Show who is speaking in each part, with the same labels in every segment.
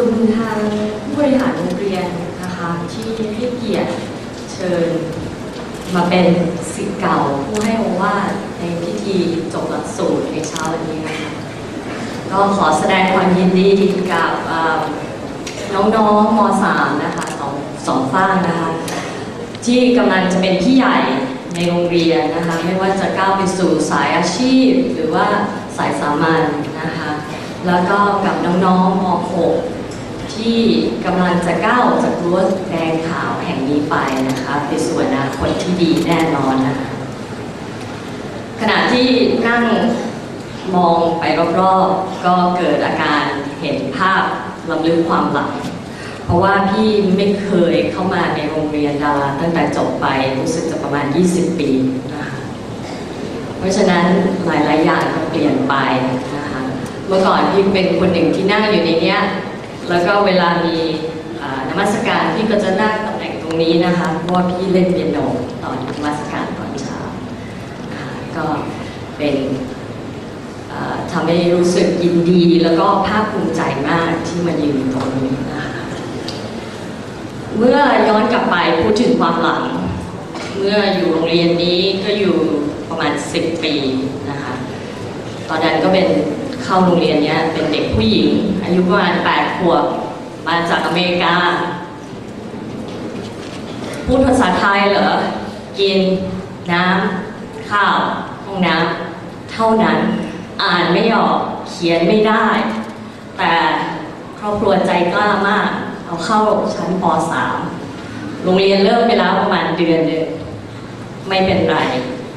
Speaker 1: คุณทางผู้บริหารโรงเรียนนะคะที่ให้เกียรติเชิญมาเป็นศิษย์เก่าผู้ให้โอวาทในพิธีจบหลักสูตรในเช้าวันนี้นะคะก็ขอแสดงความยินดีกับน้องๆม .3 นะคะสองสองฝ้างนะคะ ที่กำลังจะเป็นพี่ใหญ่ในโรงเรียนนะคะ ไม่ว่าจะก้าวไปสู่สายอาชีพ หรือว่าสายสามัญนะคะ แล้วก็กับน้องๆม .6 ที่กำลังจะก้าวจากรั้วแดงขาวแห่งนี้ไปนะคะไปสู่อนาคตที่ดีแน่นอนนะคะขณะที่นั่งมองไปรอบๆก็เกิดอาการเห็นภาพลำลึกความหลัง เพราะว่าพี่ไม่เคยเข้ามาในโรงเรียนดาราตั้งแต่จบไปรู้สึกจะประมาณ 20 ปีนะคะเพราะฉะนั้นหลายๆอย่างก็เปลี่ยนไปนะคะเมื่อก่อนพี่เป็นคนหนึ่งที่นั่งอยู่ในเนี้ย แล้วก็เวลามีอ่านมัสการพี่ก็จะนั่งตำแหน่งตรงนี้นะคะเพราะว่าพี่เล่นเปียโนตอนนมัสการตอนเช้านะคะก็เป็นทำให้รู้สึกยินดีแล้วก็ภาคภูมิใจมากที่มายืนตรงนี้นะคะเมื่อย้อนกลับไปพูดถึงความหลัง เมื่ออยู่โรงเรียนนี้ก็อยู่ประมาณ 10 ปีนะคะ ตอนนั้นก็เป็น เข้าโรงเรียนเนี้ยเป็นเด็กผู้หญิง อายุประมาณ8ขวบมาจากอเมริกา พูดภาษาไทยเหรอ กิน น้ำ ข้าว ห้องน้ำ เท่านั้น อ่านไม่ออก เขียนไม่ได้ แต่ครอบครัวใจกล้ามาก เอาเข้าชั้นป .3 โรงเรียนเลิกไปแล้วประมาณเดือนหนึ่งไม่เป็นไร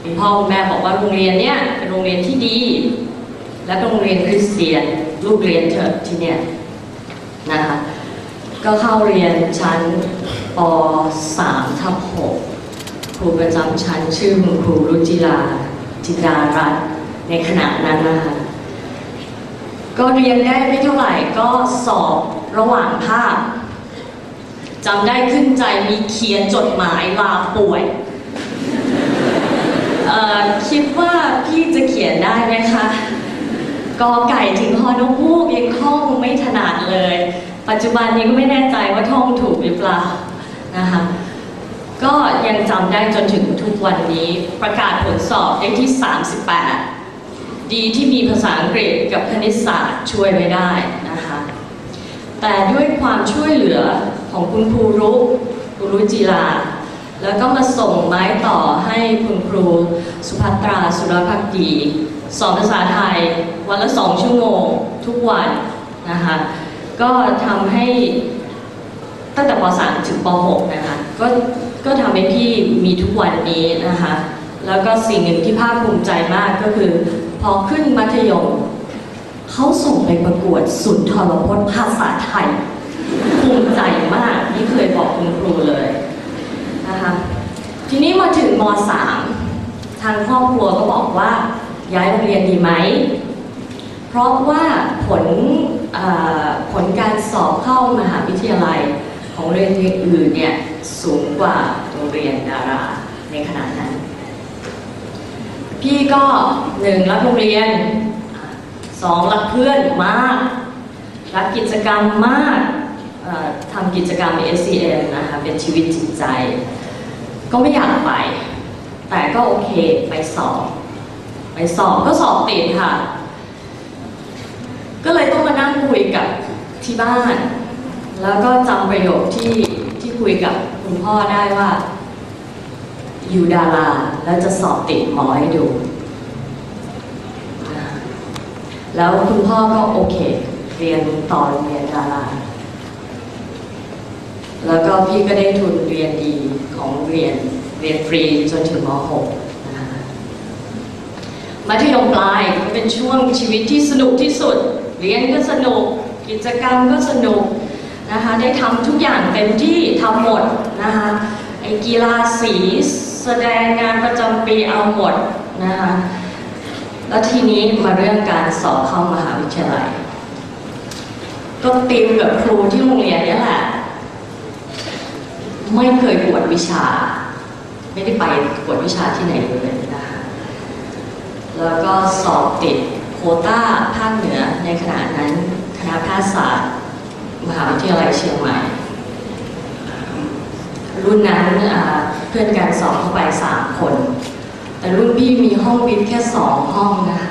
Speaker 1: คุณพ่อคุณแม่บอกว่าโรงเรียนเนี้ยเป็นโรงเรียนที่ดี และโรงเรียนคริสเตียน ลูกเรียนเถอะที่เนี่ยนะคะก็เข้าเรียนชั้นป .3 ทับ6ครูประจำชั้นชื่อคุณครูรุจิลาจิดารัตน์ในขณะนั้นนะคะก็เรียนได้ไม่เท่าไหร่ก็สอบระหว่างภาคจำได้ขึ้นใจมีเขียนจดหมายลาป่วยคิดว่าพี่จะเขียนได้ไหมคะ กอไก่ถึงฮอนกฮูกยังท่องไม่ถนัดเลย ปัจจุบันนี้ก็ไม่แน่ใจว่าท่องถูกหรือเปล่านะคะก็ยังจำได้จนถึงทุกวันนี้ประกาศผลสอบได้ที่ 38 ดีที่มีภาษาอังกฤษกับคณิตศาสตร์ช่วยไว้ได้นะคะแต่ด้วยความช่วยเหลือของคุณครูรุครูรุจิลา แล้วก็มาส่งไม้ต่อให้คุณครูสุภัตราสุรพักดี สอนภาษาไทยวันละสองชั่วโมงทุกวันนะคะก็ทำให้ตั้งแต่ป .3 ถึงป .6 นะคะก็ก็ทำให้พี่มีทุกวันนี้นะคะแล้วก็สิ่งหนึ่งที่ภาคภูมิใจมากก็คือ พอขึ้นมัธยมเขาส่งไปประกวดสุนทรพจน์ภาษาไทย ภูมิใจมากนี่เคยบอกคุณครูเลยนะคะทีนี้มาถึงม .3 ทางครอบครัวก็บอกว่า ย้ายโรงเรียนดีไหม เพราะว่าผลผลการสอบเข้ามหาวิทยาลัยของโรงเรียนอื่นเนี่ยสูงกว่าโรงเรียนดาราในขณะนั้น พี่ก็หนึ่งรักโรงเรียนสองรักเพื่อนมาก รักกิจกรรมมากทำกิจกรรม SCM นะคะเป็นชีวิตจิตใจ ก็ไม่อยากไป แต่ก็โอเคไปสอบ ไปสอบก็สอบติดค่ะ ก็เลยต้องมานั่งคุยกับที่บ้าน แล้วก็จำประโยคที่ที่คุยกับคุณพ่อได้ว่า อยู่ดาราแล้วจะสอบติดหมอให้ดู แล้วคุณพ่อก็โอเค เรียนต่อโรงเรียนดาราแล้วก็พี่ก็ได้ทุนเรียนดีของเรียนเรียนฟรีจนถึงม .6 มัธยมปลายเป็นช่วงชีวิตที่สนุกที่สุด เรียนก็สนุก กิจกรรมก็สนุกนะคะได้ทำทุกอย่างเต็มที่ทำหมดนะคะไอ้กีฬาสีแสดงงานประจำปีเอาหมดนะคะแล้วทีนี้มาเรื่องการสอบเข้ามหาวิทยาลัย ก็ติวกับครูที่โรงเรียนนี่แหละ ไม่เคยกวดวิชา ไม่ได้ไปกวดวิชาที่ไหนเลย แล้วก็สอบติดโคต้าภาคเหนือในขณะนั้นคณะแพทยศาสตร์ มหาวิทยาลัยเชียงใหม่ รุ่นนั้นเพื่อนกันสอบเข้าไปสามคน แต่รุ่นพี่มีห้องวิทย์แค่สองห้องนะคะ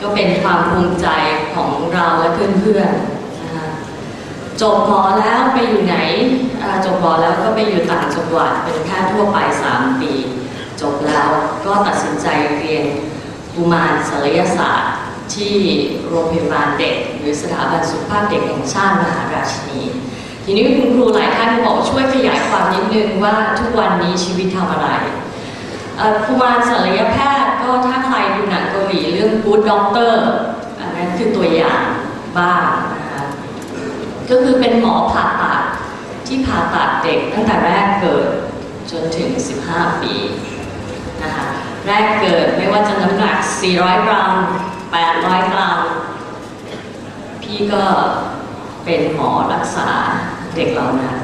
Speaker 1: ก็เป็นความภูมิใจของเราและเพื่อนๆนะคะจบหมอแล้วไปอยู่ไหนจบหมอแล้วก็ไปอยู่ต่างจังหวัดเป็นแพทย์ทั่วไป 3 ปี จบแล้วก็ตัดสินใจเรียนกุมารศัลยศาสตร์ ที่โรงพยาบาลเด็ก หรือสถาบันสุขภาพเด็กแห่งชาติมหาราชินี ทีนี้คุณครูหลายท่านบอกช่วยขยายความนิดนึงว่าทุกวันนี้ชีวิตทำอะไรกุมารศัลยแพทย์ก็ถ้าใครดูหนังเกาหลีเรื่อง Good Doctor อันนั้นคือตัวอย่างบ้างนะคะก็คือเป็นหมอผ่าตัดที่ผ่าตัดเด็กตั้งแต่แรกเกิดจนถึง 15 ปี แรกเกิดไม่ว่าจะน้ำหนัก 400 กรัม 800 กรัม พี่ก็เป็นหมอรักษาเด็กเหล่านั้น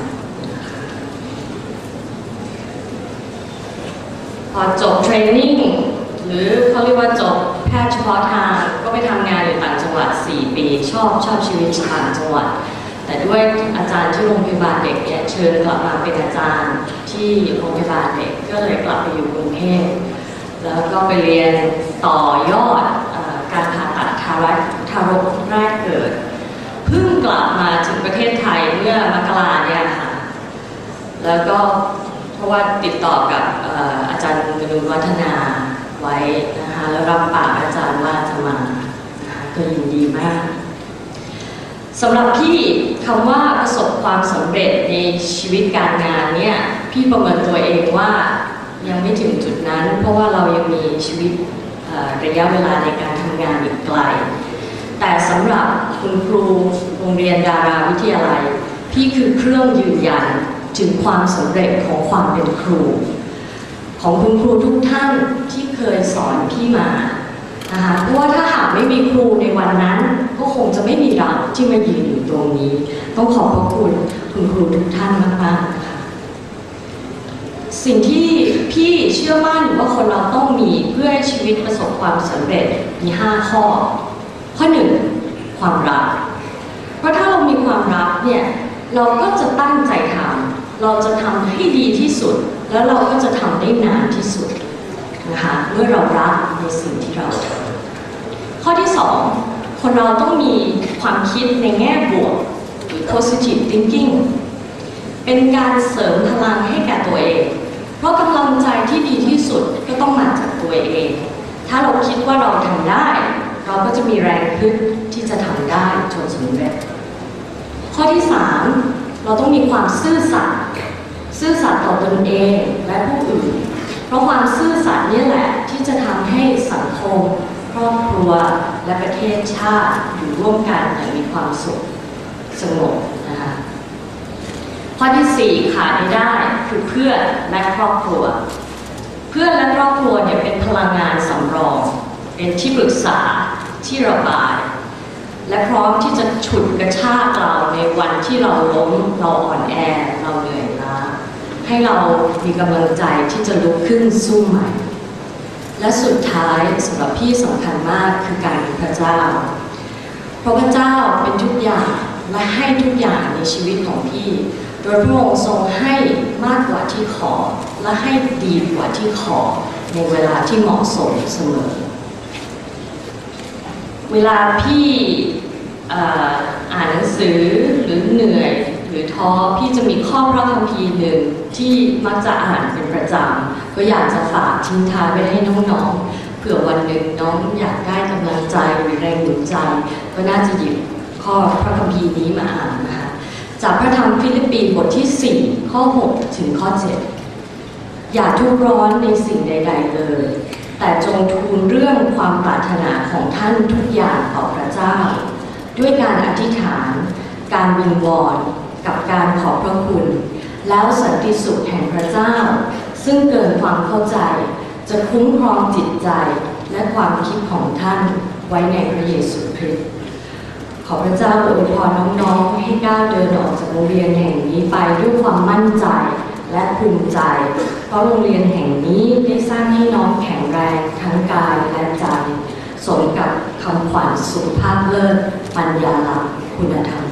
Speaker 1: พอจบเทรนนิ่งหรือเขาเรียกว่าจบแพทย์เฉพาะทางก็ไปทำงานอยู่ต่างจังหวัด 4 ปี ชอบชอบชีวิตต่างจังหวัด แต่ด้วยอาจารย์ที่โรงพยาบาลเด็กเนี่ยเชิญกลับมาเป็นอาจารย์ที่โรงพยาบาลเด็กก็เลยกลับไปอยู่กรุงเทพ แล้วก็ไปเรียนต่อยอดอการผ่าตัดทารกทารกแรกเกิดเพิ่งกลับมาถึงประเทศไทยเมื่อมกราเนี่ยค่ะแล้วก็เพราะว่าติดต่อกับออาจารย์กนุนวัฒนาไว้นะคะแล้วรับปากอาจารย์ว่าจะมาก็ยินดีมากสำหรับพี่คำว่าประสบความสำเร็จในชีวิตการงานเนี่ยพี่ประเมินตัวเองว่า ยังไม่ถึงจุดนั้น เพราะว่าเรายังมีชีวิตระยะเวลาในการทำงานอีกไกล แต่สำหรับคุณครูโรงเรียนดาราวิทยาลัย พี่คือเครื่องยืนยันถึงความสำเร็จของความเป็นครู ของคุณครูทุกท่านที่เคยสอนพี่มานะคะเพราะว่าถ้าหากไม่มีครูในวันนั้น ก็คงจะไม่มีเราที่มายืนอยู่ตรงนี้ ต้องขอบพระคุณคุณครูทุกท่านมากๆ สิ่งที่พี่เชื่อมั่นว่าคนเราต้องมีเพื่อให้ชีวิตประสบความสำเร็จมี 5 ข้อ ข้อ1ความรัก เพราะถ้าเรามีความรักเนี่ยเราก็จะตั้งใจทำเราจะทำให้ดีที่สุด แล้วเราก็จะทำได้นานที่สุดนะคะเมื่อเรารักในสิ่งที่เราทำข้อที่2คนเราต้องมีความคิดในแง่บวก positive thinking เป็นการเสริมพลังให้แก่ตัวเอง เพราะกำลังใจที่ดีที่สุดก็ต้องมาจากตัวเอง ถ้าเราคิดว่าเราทำได้ เราก็จะมีแรงขึ้นที่จะทำได้จนสำเร็จ ข้อที่3เราต้องมีความซื่อสัตย์ซื่อสัตย์ต่อตนเองและผู้อื่น เพราะความซื่อสัตย์นี่แหละที่จะทำให้สังคมครอบครัวและประเทศชาติอยู่ร่วมกันอย่างมีความสุขสงบนะคะ ข้อที่ 4 ขาดไม่ได้คือเพื่อนและครอบครัว เพื่อนและครอบครัวเนี่ยเป็นพลังงานสำรอง เป็นที่ปรึกษาที่ระบาย และพร้อมที่จะฉุดกระชากเราในวันที่เราล้มเราอ่อนแอเราเหนื่อยล้าให้เรามีกำลังใจที่จะลุกขึ้นสู้ใหม่ และสุดท้ายสำหรับพี่สำคัญมากคือการมีพระเจ้า เพราะพระเจ้าเป็นทุกอย่างและให้ทุกอย่างในชีวิตของพี่ โดยพระองค์ทรงให้มากกว่าที่ขอ และให้ดีกว่าที่ขอในเวลาที่เหมาะสมเสมอ เวลาพี่อ่ออ่านหนังสือหรือเหนื่อยหรือท้อพี่จะมีข้อพระคัมภีร์หนึ่งที่มักจะอ่านเป็นประจำก็อยากจะฝากทิ้งท้ายไว้ให้น้องๆเผื่อวันหนึ่งน้องอยากได้กำลังใจหรือแรงหนุนใจ ก็น่าจะหยิบข้อพระคัมภีร์นี้มาอ่านนะคะ จากพระธรรมฟิลิปปีบทที่ 4 ข้อ 6 ถึงข้อ 7 อย่าทุกร้อนในสิ่งใด ๆ เลย แต่จงทูลเรื่องความปรารถนาของท่านทุกอย่างต่อพระเจ้า ด้วยการอธิษฐาน การวิงวอนกับการขอบพระคุณ แล้วสันติสุขแห่งพระเจ้า ซึ่งเกินความเข้าใจ จะคุ้มครองจิตใจและความคิดของท่านไว้ในพระเยซูคริสต์ อพระเจ้าอวยพรน้องๆ ให้ก้าวเดินออกจากโรงเรียนแห่งนี้ไปด้วยความมั่นใจและภูมิใจ เพราะโรงเรียนแห่งนี้ได้สร้างให้น้องแข็งแรงทั้งกายและใจ สมกับคำขวัญสุขภาพเลิศปัญญาลักษณ์คุณธรรม